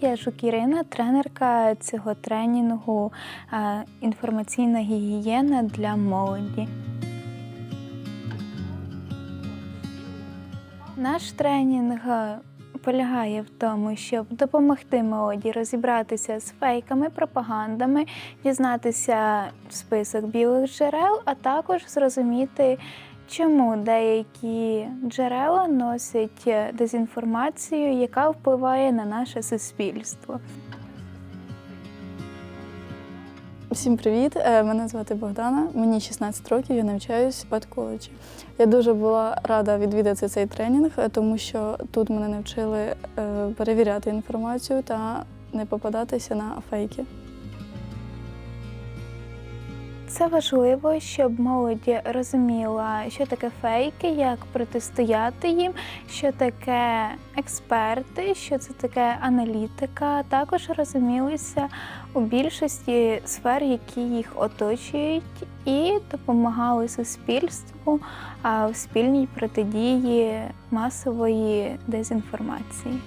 Я Жук Ірина, тренерка цього тренінгу інформаційна гігієна для молоді. Наш тренінг полягає в тому, щоб допомогти молоді розібратися з фейками, пропагандами, дізнатися список білих джерел, а також зрозуміти, чому деякі джерела носять е, дезінформацію, яка впливає на наше суспільство. Всім привіт! Е, Мене звати Богдана, мені 16 років, я навчаюсь в педколеджі. Я дуже була рада відвідати цей тренінг, е, тому що тут мене навчили перевіряти інформацію та не попадатися на фейки. Це важливо, щоб молодь розуміла, що таке фейки, як протистояти їм, що таке експерти, що це таке аналітика. Також розумілися у більшості сфер, які їх оточують, і допомагали суспільству в спільній протидії масової дезінформації.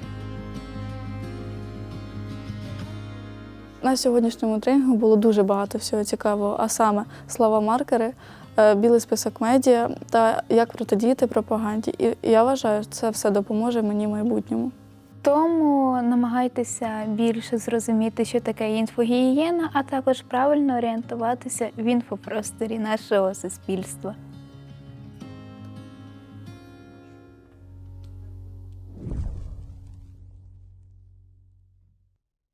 На сьогоднішньому тренінгу було дуже багато всього цікавого, а саме слова-маркери, е, білий список медіа та як протидіяти пропаганді. І я вважаю, це все допоможе мені в майбутньому. Тому намагайтеся більше зрозуміти, що таке інфогігієна, а також правильно орієнтуватися в інфопросторі нашого суспільства.